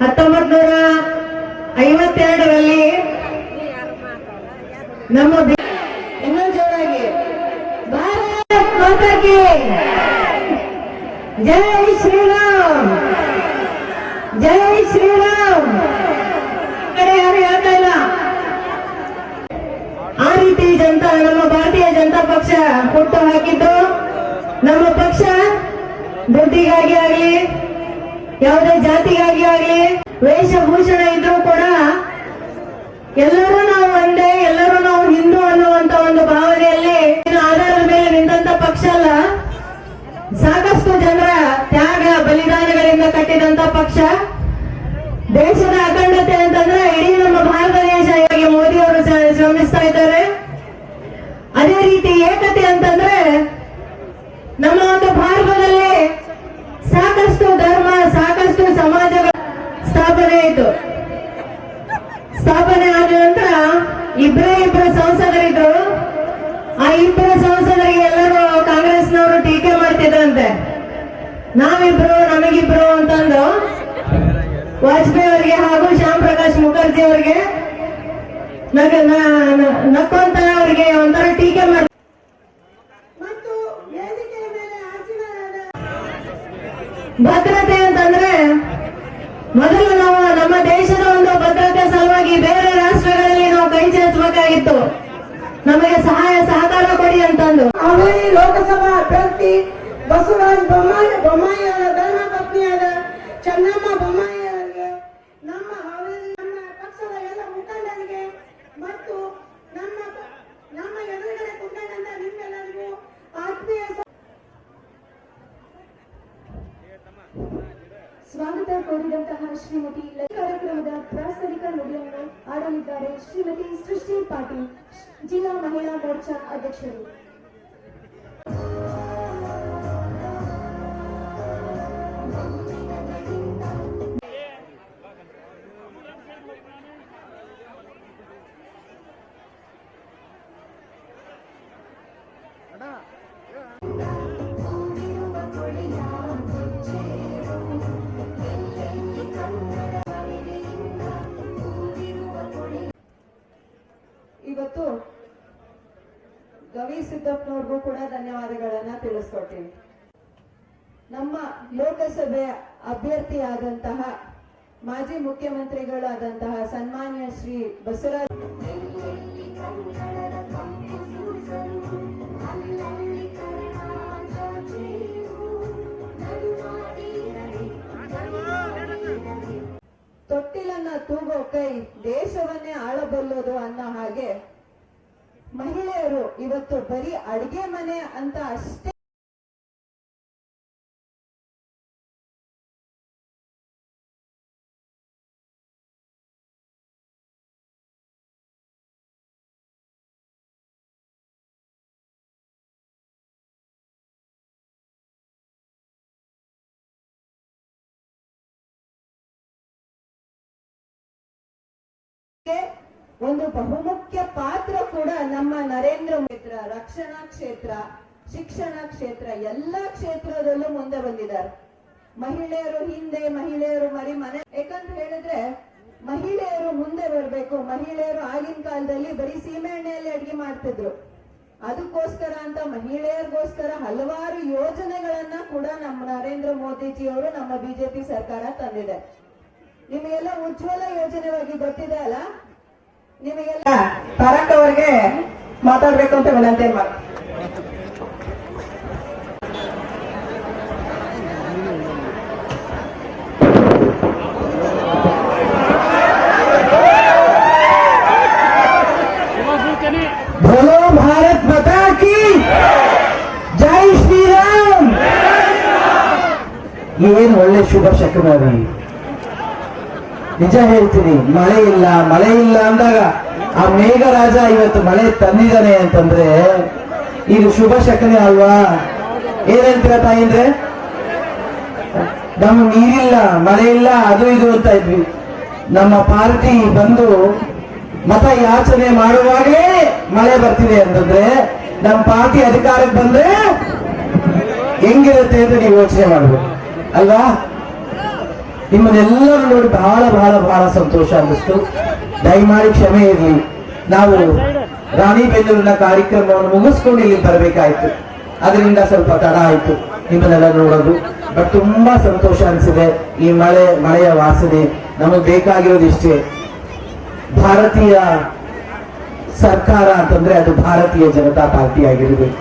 ಹತ್ತೊಂಬತ್ ನೂರ ಐವತ್ತೆರಡರಲ್ಲಿ ನಮ್ಮ ಇನ್ನೊಂದು ಜೋರಾಗಿ. ಭಾರತ ಮಾತಾಕಿ ಜೈ ಶ್ರೀರಾಮ್. ಜೈ ಶ್ರೀರಾಮ್. ಕಡೆ ಯಾರು ಹೇಳ್ತಾ ಇಲ್ಲ? ಆ ರೀತಿ ಜನತಾ, ನಮ್ಮ ಭಾರತೀಯ ಜನತಾ ಪಕ್ಷ ಹುಟ್ಟು ಹಾಕಿದ್ದು. ನಮ್ಮ ಪಕ್ಷ ಬುದ್ಧಿಗಾಗಿ ಆಗಲಿ. ಯಾವುದೇ ಜಾತಿಗಾಗಿ ಆಗಲಿ, ವೇಷಭೂಷಣ ಇದ್ರೂ ಕೂಡ ಎಲ್ಲರೂ ನಾವು ಒಂದೇ, ಎಲ್ಲರೂ ನಾವು ಹಿಂದೂ ಅನ್ನುವಂತ ಒಂದು ಭಾವನೆಯಲ್ಲಿ ಆಧಾರದ ಮೇಲೆ ನಿಂತ ಪಕ್ಷ ಅಲ್ಲ. ಸಾಕಷ್ಟು ಜನರ ತ್ಯಾಗ, ಬಲಿದಾನಗಳಿಂದ ಕಟ್ಟಿದಂತ ಪಕ್ಷ. ದೇಶದ ಅಖಂಡತೆ ಅಂತಂದ್ರೆ ಇಡೀ ನಮ್ಮ ಭಾರತ ದೇಶ ಮೋದಿ ಅವರು ಶ್ರ- ಶ್ರಮಿಸ್ತಾ ಇದ್ದಾರೆ. ಅದೇ ರೀತಿ ಏಕತೆ ಅಂತಂದ್ರೆ ನಮ್ಮ ಒಂದು ಭಾರತದಲ್ಲಿ ಸಾಕಷ್ಟು ಸಮಾಜಗಳ ಸ್ಥಾಪನೆ ಆಯಿತು. ಸ್ಥಾಪನೆ ಆದ ನಂತರ ಇಬ್ಬರೇ ಇಬ್ಬರ ಸಂಸದರಿದ್ರು ಆ ಇಬ್ಬರ ಸಂಸದರಿಗೆ ಎಲ್ಲರೂ ಕಾಂಗ್ರೆಸ್ನವರು ಟೀಕೆ ಮಾಡ್ತಿದ್ರಂತೆ. ನಾವಿಬ್ರು, ನಮಗಿಬ್ರು ಅಂತಂದು ವಾಜಪೇಯಿ ಅವರಿಗೆ ಹಾಗೂ ಶ್ಯಾಮ್ ಪ್ರಕಾಶ್ ಮುಖರ್ಜಿ ಅವರಿಗೆ ನಕ್ಕೊಂತ ಅವರಿಗೆ ಒಂಥರ ಟೀಕೆ ಮಾಡ ಭದ್ರತೆ ಮೊದಲು ನಾವು ನಮ್ಮ ದೇಶದ ಒಂದು ಭದ್ರತೆ ಸಲುವಾಗಿ ಬೇರೆ ರಾಷ್ಟ್ರಗಳಲ್ಲಿ ನಾವು ಕೈ ಚಾಚಬೇಕಾಗಿತ್ತು ನಮಗೆ ಸಹಾಯ ಸಹಕಾರ ಕೊಡಿ ಅಂತಂದು. ಹಾವೇರಿ ಲೋಕಸಭಾ ಅಭ್ಯರ್ಥಿ ಬಸವರಾಜ ಬೊಮ್ಮಾಯಿ ಬೊಮ್ಮಾಯಿ ಅವರ ಧರ್ಮ ಪತ್ನಿಯಾದ ಚೆನ್ನಮ್ಮ ಬೊಮ್ಮಾಯಿ ಸ್ವಾಗತ ಕೋರಿದಂತಹ ಶ್ರೀಮತಿ ಲಲಿತಾ ಕಾರ್ಯಕ್ರಮದ ಪ್ರಾಸ್ತಾವಿಕ ನುಡಿಯನ್ನು ಆಡಲಿದ್ದಾರೆ ಶ್ರೀಮತಿ ಸೃಷ್ಟಿ ಪಾಟೀಲ್ ಜಿಲ್ಲಾ ಮಹಿಳಾ ಮೋರ್ಚಾ ಅಧ್ಯಕ್ಷರು ಇವತ್ತು ಸಿದ್ದಪ್ಪನವ್ರಿಗೂ ಕೂಡ ಧನ್ಯವಾದಗಳನ್ನ ತಿಳಿಸ್ಕೊಡ್ತೀನಿ. ನಮ್ಮ ಲೋಕಸಭೆ ಅಭ್ಯರ್ಥಿಯಾದಂತಹ ಮಾಜಿ ಮುಖ್ಯಮಂತ್ರಿಗಳಾದಂತಹ ಸನ್ಮಾನ್ಯ ಶ್ರೀ ಬಸವರಾಜ ತೊಟ್ಟಿಲನ್ನ ತೂಗೋ ಕೈ ದೇಶವನ್ನೇ ಆಳಬಲ್ಲೋದು ಅನ್ನೋ ಹಾಗೆ ಮಹಿಳೆಯರು ಇವತ್ತು ಬರೀ ಅಡಿಗೆ ಮನೆ ಅಂತ ಅಷ್ಟೇ ಒಂದು ಬಹುಮುಖ್ಯ ಪಾತ್ರ ಕೂಡ ನಮ್ಮ ನರೇಂದ್ರ ಕ್ಷೇತ್ರ ರಕ್ಷಣಾ ಕ್ಷೇತ್ರ, ಶಿಕ್ಷಣ ಕ್ಷೇತ್ರ, ಎಲ್ಲ ಕ್ಷೇತ್ರದಲ್ಲೂ ಮುಂದೆ ಬಂದಿದ್ದಾರೆ. ಮಹಿಳೆಯರು ಹಿಂದೆ, ಮಹಿಳೆಯರು ಮರಿ ಮನೆ. ಯಾಕಂತ ಹೇಳಿದ್ರೆ, ಮಹಿಳೆಯರು ಮುಂದೆ ಬರಬೇಕು. ಮಹಿಳೆಯರು ಆಗಿನ ಕಾಲದಲ್ಲಿ ಬರೀ ಸೀಮೆ ಎಣ್ಣೆಯಲ್ಲಿ ಅಡಿಗೆ ಮಾಡ್ತಿದ್ರು. ಅದಕ್ಕೋಸ್ಕರ ಅಂತ ಮಹಿಳೆಯರಿಗೋಸ್ಕರ ಹಲವಾರು ಯೋಜನೆಗಳನ್ನ ಕೂಡ ನಮ್ಮ ನರೇಂದ್ರ ಮೋದಿಜಿ ಅವರು ನಮ್ಮ ಬಿಜೆಪಿ ಸರ್ಕಾರ ತಂದಿದೆ. ನಿಮಗೆಲ್ಲ ಉಜ್ವಲ ಯೋಜನೆ ಬಗ್ಗೆ ಗೊತ್ತಿದೆ ಅಲ್ಲ? ನಿಮಗೆಲ್ಲ ತಾರಕ್ ಅವರಿಗೆ ಮಾತಾಡ್ಬೇಕು ಅಂತ ವಿನಂತಿ ಮಾಡಿ बोलो भारत माता की ಜೈ ಶ್ರೀರಾಮ್ ಏನ್ ಒಳ್ಳೆ ಶುಭ ಶಕುನರಿ ನಿಜ ಹೇಳ್ತೀನಿ, ಮಳೆ ಇಲ್ಲ ಮಳೆ ಇಲ್ಲ ಅಂದಾಗ ಆ ಮೇಘರಾಜ ಇವತ್ತು ಮಳೆ ತಂದಿದ್ದಾನೆ ಅಂತಂದ್ರೆ ಇದು ಶುಭ ಶಕನೆ ಅಲ್ವಾ? ಏನಂತೀರ ತಾಯಿ ಅಂದ್ರೆ? ನಮ್ಮ ನೀರಿಲ್ಲ, ಮಳೆ ಇಲ್ಲ, ಅದು ಇದು ಅಂತ ಇದ್ವಿ. ನಮ್ಮ ಪಾರ್ಟಿ ಬಂದು ಮತ ಯಾಚನೆ ಮಾಡುವಾಗಲೇ ಮಳೆ ಬರ್ತಿದೆ ಅಂತಂದ್ರೆ ನಮ್ಮ ಪಾರ್ಟಿ ಅಧಿಕಾರಕ್ಕೆ ಬಂದ್ರೆ ಹೆಂಗಿರುತ್ತೆ ಅಂತ ನೀವು ಯೋಚನೆ ಮಾಡ್ಬೇಕು. ಅಲ್ವಾ? ನಿಮ್ಮನ್ನೆಲ್ಲರೂ ನೋಡಿ ಬಹಳ ಬಹಳ ಬಹಳ ಸಂತೋಷ ಅನ್ನಿಸ್ತು. ದಯಮಾಡಿ ಕ್ಷಮೆ ಇರಲಿ. ನಾವು ರಾಣಿಬೆನ್ನೂರಿನ ಕಾರ್ಯಕ್ರಮವನ್ನು ಮುಗಿಸ್ಕೊಂಡು ಇಲ್ಲಿ ಬರಬೇಕಾಯ್ತು. ಅದರಿಂದ ಸ್ವಲ್ಪ ತಡ ಆಯ್ತು ನಿಮ್ಮನ್ನೆಲ್ಲ ನೋಡೋದು. ಬಟ್ ತುಂಬಾ ಸಂತೋಷ ಅನಿಸಿದೆ. ಈ ಮಳೆ, ಮಳೆಯ ವಾಸನೆ ನಮಗೆ ಬೇಕಾಗಿರೋದು ಇಷ್ಟೇ. ಭಾರತೀಯ ಸರ್ಕಾರ ಅಂತಂದ್ರೆ ಅದು ಭಾರತೀಯ ಜನತಾ ಪಾರ್ಟಿ ಆಗಿರಬೇಕು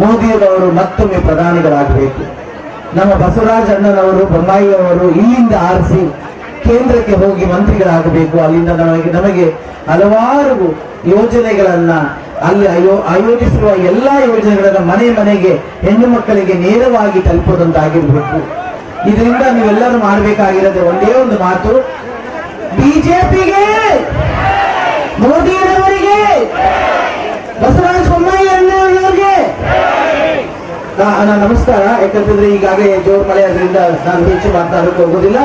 ಮೋದಿಯವರು ಮತ್ತೊಮ್ಮೆ ಪ್ರಧಾನಿಗಳಾಗಬೇಕು. ನಮ್ಮ ಬಸವರಾಜ್ ಅಣ್ಣನವರು ಬೊಮ್ಮಾಯಿ ಅವರು ಇಲ್ಲಿಂದ ಆರಿಸಿ ಕೇಂದ್ರಕ್ಕೆ ಹೋಗಿ ಮಂತ್ರಿಗಳಾಗಬೇಕು. ಅಲ್ಲಿಂದ ನಮಗೆ ನಮಗೆ ಹಲವಾರು ಯೋಜನೆಗಳನ್ನ ಅಲ್ಲಿ ಅಯೋ, ಆಯೋಜಿಸಿರುವ ಎಲ್ಲಾ ಯೋಜನೆಗಳನ್ನು ಮನೆ ಮನೆಗೆ, ಹೆಣ್ಣು ಮಕ್ಕಳಿಗೆ ನೇರವಾಗಿ ತಲುಪೋದಂತಾಗಿರ್ಬೇಕು ಇದರಿಂದ ನೀವೆಲ್ಲರೂ ಮಾಡಬೇಕಾಗಿರೋದೇ ಒಂದೇ ಒಂದು ಮಾತು. ಬಿಜೆಪಿಗೆ ಮೋದಿಯವರಿಗೆ ಬಸವರಾಜ ಬೊಮ್ಮಾಯಿ ಅಣ್ಣವರಿಗೆ ನಾ- ನಾ, ನಮಸ್ಕಾರ. ಯಾಕಂತಂದ್ರೆ ಈಗಾಗಲೇ ಜೋರ್ ಮಳೆ ಅದರಿಂದ ನಾನು ಹೆಚ್ಚು ಮಾತನಾಡಕ್ಕೆ ಹೋಗೋದಿಲ್ಲ.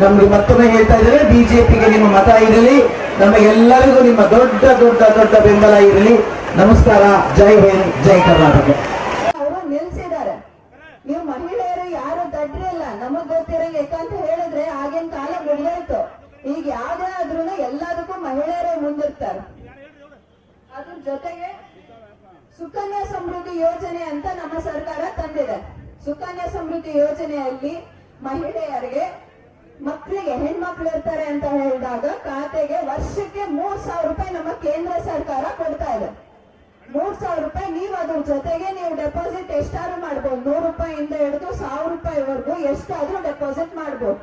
ನಮ್ಗೆ ಮತ್ತೊಮ್ಮೆ ಹೇಳ್ತಾ ಇದ್ದಾರೆ ಬಿಜೆಪಿಗೆ ನಿಮ್ಮ ಮತ ಇರಲಿ, ನಮಗೆಲ್ಲರಿಗೂ ನಿಮ್ಮ ದೊಡ್ಡ ದೊಡ್ಡ ದೊಡ್ಡ ಬೆಂಬಲ ಇರಲಿ. ನಮಸ್ಕಾರ, ಜೈ ಹಿಂದ್, ಜೈ ಕರ್ನಾಟಕ. ಅವರು ನೀವು ಮಹಿಳೆಯರು ಯಾರು ದಡ್ರಿಲ್ಲ ನಮಗ್ ಗೊತ್ತಿರಂಗೆ, ಯಾಕಂತ ಹೇಳಿದ್ರೆ ಆಗಿನ ಕಾಲ ಮುಗಿದೋಯ್ತು. ಈಗ ಯಾವ್ದೇ ಆದ್ರೂ ಎಲ್ಲದಕ್ಕೂ ಮಹಿಳೆಯರೇ ಮುಂದಿರ್ತಾರೆ. ಅದ್ರ ಜೊತೆಗೆ ಸುಕನ್ಯಾ ಸಮೃದ್ಧಿ ಯೋಜನೆ ಅಂತ ನಮ್ಮ ಸರ್ಕಾರ ತಂದಿದೆ. ಸುಕನ್ಯಾ ಸಮೃದ್ಧಿ ಯೋಜನೆಯಲ್ಲಿ ಮಹಿಳೆಯರಿಗೆ ಮಕ್ಕಳಿಗೆ ಹೆಣ್ಮಕ್ಳು ಇರ್ತಾರೆ ಅಂತ ಹೇಳಿದಾಗ ಖಾತೆಗೆ ವರ್ಷಕ್ಕೆ ಮೂರ್ ಸಾವಿರ ರೂಪಾಯಿ ನಮ್ಮ ಕೇಂದ್ರ ಸರ್ಕಾರ ಕೊಡ್ತಾ ಇದೆ. ಮೂರ್ ಸಾವಿರ ರೂಪಾಯಿ ನೀವು ಅದ್ರ ಜೊತೆಗೆ ನೀವು ಡೆಪಾಸಿಟ್ ಎಷ್ಟಾದ್ರೂ ಮಾಡ್ಬೋದು. ನೂರು ರೂಪಾಯಿಂದ ಹಿಡಿದು ಸಾವಿರ ರೂಪಾಯಿವರೆಗೂ ಎಷ್ಟಾದ್ರೂ ಡೆಪಾಸಿಟ್ ಮಾಡ್ಬೋದು.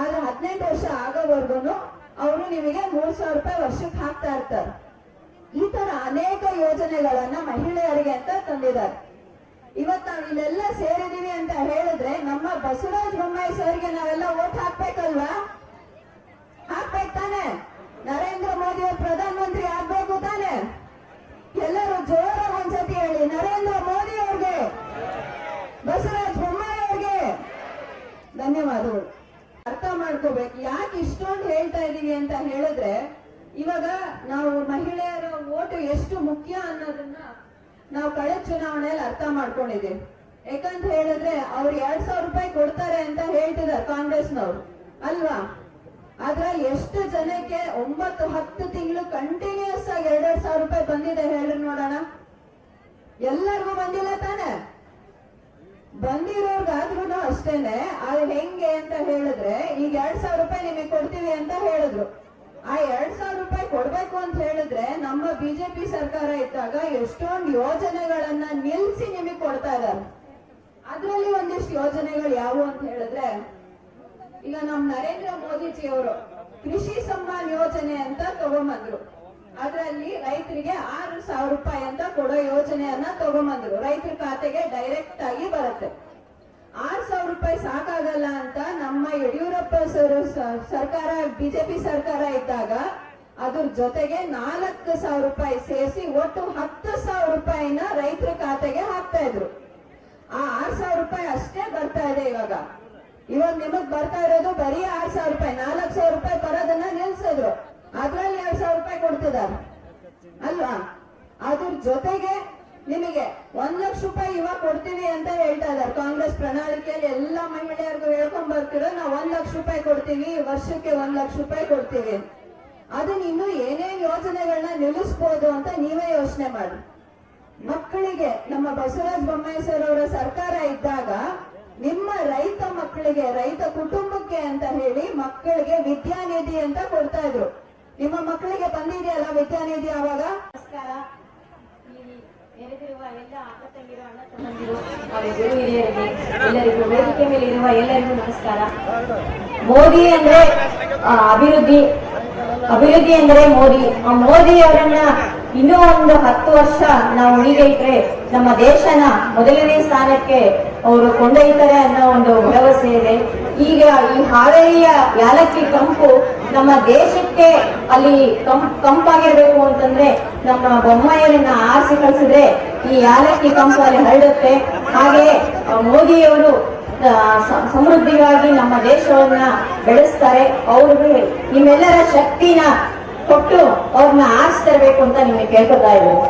ಆದ್ರೆ ಹದಿನೆಂಟು ವರ್ಷ ಆಗೋವರೆಗೂ ಅವರು ನಿಮಗೆ ಮೂರ್ ಸಾವಿರ ರೂಪಾಯಿ ವರ್ಷಕ್ಕೆ ಹಾಕ್ತಾ ಇರ್ತಾರೆ. ಯೋಜನೆಗಳನ್ನ ಮಹಿಳೆಯರಿಗೆ ಅಂತ ತಂದಿದ್ದಾರೆ. ಇವತ್ ನಾವ್ ಇಲ್ಲೆಲ್ಲ ಸೇರಿದೀವಿ ಅಂತ ಹೇಳಿದ್ರೆ ನಮ್ಮ ಬಸವರಾಜ ಬೊಮ್ಮಾಯಿ ಸರ್ಗೆ ನಾವೆಲ್ಲ ಓಟ್ ಹಾಕ್ಬೇಕಲ್ವಾ? ಹಾಕ್ಬೇಕು ತಾನೆ. ನರೇಂದ್ರ ಮೋದಿ ಅವರು ಪ್ರಧಾನಮಂತ್ರಿ ಆಗ್ಬೇಕು ತಾನೆ. ಎಲ್ಲರೂ ಜೋರಾಗಿ ಒಂದ್ಸತಿ ಹೇಳಿ, ನರೇಂದ್ರ ಮೋದಿ ಅವ್ರಿಗೆ, ಬಸವರಾಜ ಬೊಮ್ಮಾಯಿ ಅವ್ರಿಗೆ ಧನ್ಯವಾದಗಳು. ಅರ್ಥ ಮಾಡ್ಕೋಬೇಕು, ಯಾಕೆ ಇಷ್ಟೊಂದು ಹೇಳ್ತಾ ಇದೀವಿ ಅಂತ ಹೇಳಿದ್ರೆ ಇವಾಗ ನಾವು ಮಹಿಳೆಯರ ಓಟು ಎಷ್ಟು ಮುಖ್ಯ ಅನ್ನೋದನ್ನ ನಾವು ಕಳೆ ಚುನಾವಣೆಯಲ್ಲಿ ಅರ್ಥ ಮಾಡ್ಕೊಂಡಿದ್ದೀವಿ. ಯಾಕಂತ ಹೇಳಿದ್ರೆ ಅವ್ರು ಎರಡ್ ಸಾವಿರ ರೂಪಾಯಿ ಕೊಡ್ತಾರೆ ಅಂತ ಹೇಳ್ತಿದ್ದಾರೆ ಕಾಂಗ್ರೆಸ್ನವ್ರು. ಅಲ್ವಾ? ಆದ್ರೆ ಎಷ್ಟು ಜನಕ್ಕೆ ಒಂಬತ್ತು, ಹತ್ತು ತಿಂಗಳು ಕಂಟಿನ್ಯೂಸ್ ಆಗಿ ಎರಡೆರಡು ಸಾವಿರ ರೂಪಾಯಿ ಬಂದಿದೆ ಹೇಳಿ ನೋಡೋಣ. ಎಲ್ಲರಿಗೂ ಬಂದಿಲ್ಲ ತಾನೆ? ಬಂದಿರೋರ್ಗಾದ್ರೂ ಅಷ್ಟೇನೆ. ಅದು ಹೆಂಗೆ ಅಂತ ಹೇಳಿದ್ರೆ ಈಗ ಎರಡ್ ಸಾವಿರ ರೂಪಾಯಿ ನಿಮಗೆ ಕೊಡ್ತೀವಿ ಅಂತ ಹೇಳಿದ್ರು. ಆ ಎರಡ್ ಸಾವಿರ ರೂಪಾಯಿ ಕೊಡ್ಬೇಕು ಅಂತ ಹೇಳಿದ್ರೆ ನಮ್ಮ ಬಿಜೆಪಿ ಸರ್ಕಾರ ಇದ್ದಾಗ ಎಷ್ಟೊಂದು ಯೋಜನೆಗಳನ್ನ ನಿಲ್ಸಿ ನಿಮಗೆ ಕೊಡ್ತಾ ಇದ್ದಾರೆ ಅದರಲ್ಲಿ ಒಂದಿಷ್ಟು ಯೋಜನೆಗಳು ಯಾವುವು ಅಂತ ಹೇಳಿದ್ರೆ, ಈಗ ನಮ್ ನರೇಂದ್ರ ಮೋದಿಜಿ ಅವರು ಕೃಷಿ ಸಮ್ಮಾನ್ ಯೋಜನೆ ಅಂತ ತಗೊಂಬಂದ್ರು. ಅದರಲ್ಲಿ ರೈತರಿಗೆ ಆರು ಸಾವಿರ ರೂಪಾಯಿ ಅಂತ ಕೊಡೋ ಯೋಜನೆಯನ್ನ ತಗೊಂಬಂದ್ರು. ರೈತರ ಖಾತೆಗೆ ಡೈರೆಕ್ಟ್ ಆಗಿ ಬರುತ್ತೆ. ಸಾಕಾಗಲ್ಲ ಅಂತ ನಮ್ಮ ಯಡಿಯೂರಪ್ಪ ಸರ್ ಸರ್ಕಾರ, ಬಿಜೆಪಿ ಸರ್ಕಾರ ಇದ್ದಾಗ ಅದ್ರ ಜೊತೆಗೆ ನಾಲ್ಕು ಸಾವಿರ ರೂಪಾಯಿ ಸೇರಿಸಿ ಒಟ್ಟು ಹತ್ತು ಸಾವಿರ ರೂಪಾಯಿನ ರೈತರ ಖಾತೆಗೆ ಹಾಕ್ತಾ ಇದ್ರು. ಆ ಆರ್ ಸಾವಿರ ರೂಪಾಯಿ ಅಷ್ಟೇ ಬರ್ತಾ ಇದೆ ಇವಾಗ. ಇವಾಗ ನಿಮಗ್ ಬರ್ತಾ ಇರೋದು ಬರೀ ಆರ್ ಸಾವಿರ ರೂಪಾಯಿ, ನಾಲ್ಕು ಸಾವಿರ ರೂಪಾಯಿ ಬರೋದನ್ನ ನಿಲ್ಸಿದ್ರು ಅದ್ರಲ್ಲಿ ಎರಡ್ ಸಾವಿರ ರೂಪಾಯಿ ಕೊಡ್ತಿದ್ದಾರೆ. ಅಲ್ವಾ? ಅದ್ರ ಜೊತೆಗೆ ನಿಮಗೆ ಒಂದ್ ಲಕ್ಷ ರೂಪಾಯಿ ಇವಾಗ ಕೊಡ್ತೀವಿ ಅಂತ ಹೇಳ್ತಾ ಇದ್ದಾರೆ. ಕಾಂಗ್ರೆಸ್ ಪ್ರಣಾಳಿಕೆಯಲ್ಲಿ ಎಲ್ಲಾ ಮಹಿಳೆಯರಿಗೂ ಹೇಳ್ಕೊಂಡ್ ಬರ್ತಿರೋ ನಾವು ಒಂದ್ ಲಕ್ಷ ರೂಪಾಯಿ ಕೊಡ್ತೀವಿ, ವರ್ಷಕ್ಕೆ ಒಂದ್ ಲಕ್ಷ ರೂಪಾಯಿ ಕೊಡ್ತೀವಿ. ಅದನ್ನ ಇನ್ನು ಏನೇನ್ ಯೋಜನೆಗಳನ್ನ ನಿಲ್ಲಿಸ್ಬೋದು ಅಂತ ನೀವೇ ಯೋಚನೆ ಮಾಡಿ. ಮಕ್ಕಳಿಗೆ, ನಮ್ಮ ಬಸವರಾಜ ಬೊಮ್ಮಾಯಿ ಸರ್ ಅವರ ಸರ್ಕಾರ ಇದ್ದಾಗ ನಿಮ್ಮ ರೈತ ಮಕ್ಕಳಿಗೆ, ರೈತ ಕುಟುಂಬಕ್ಕೆ ಅಂತ ಹೇಳಿ ಮಕ್ಕಳಿಗೆ ವಿದ್ಯಾನಿಧಿ ಅಂತ ಕೊಡ್ತಾ ಇದ್ರು. ನಿಮ್ಮ ಮಕ್ಕಳಿಗೆ ಬಂದಿದೆಯಲ್ಲ ವಿದ್ಯಾನಿಧಿ ಅವಾಗ? ನಮಸ್ಕಾರ. ಮೋದಿ ಅಂದ್ರೆ ಅಭಿವೃದ್ಧಿ. ಅಭಿವೃದ್ಧಿ ಅಂದ್ರೆ ಮೋದಿ. ಆ ಮೋದಿ ಅವರನ್ನ ಇನ್ನೂ ಒಂದು ಹತ್ತು ವರ್ಷ ನಾವು ಹೀಗೆ ಇಟ್ರೆ ನಮ್ಮ ದೇಶನ ಮೊದಲನೇ ಸ್ಥಾನಕ್ಕೆ ಅವರು ಕೊಂಡೊಯ್ತಾರೆ ಅನ್ನೋ ಒಂದು ಭರವಸೆ ಇದೆ. ಈಗ ಈ ಹಾವೇರಿಯ ಯಾಲಕ್ಕಿ ಕಂಪು ನಮ್ಮ ದೇಶಕ್ಕೆ ಅಲ್ಲಿ ಕಂಪ್ ಕಂಪಾಗಿರ್ಬೇಕು ಅಂತಂದ್ರೆ ನಮ್ಮ ಬೊಮ್ಮಾಯರನ್ನ ಆರಿಸಿ ಕಳಿಸಿದ್ರೆ ಈ ಯಾಲಕ್ಕಿ ಕಂಪು ಅಲ್ಲಿ ಹರಡುತ್ತೆ. ಹಾಗೆ ಮೋದಿಯವರು ಸಮೃದ್ಧಿಗಾಗಿ ನಮ್ಮ ದೇಶವನ್ನ ಬೆಳೆಸ್ತಾರೆ. ಅವ್ರಿಗೆ ನಿಮ್ಮೆಲ್ಲರ ಶಕ್ತಿನ ಕೊಟ್ಟು ಅವ್ರನ್ನ ಆರಿಸಿ ತರಬೇಕು ಅಂತ ನಿಮಗೆ ಕೇಳ್ಕೊತಾ ಇದ್ದೀನಿ.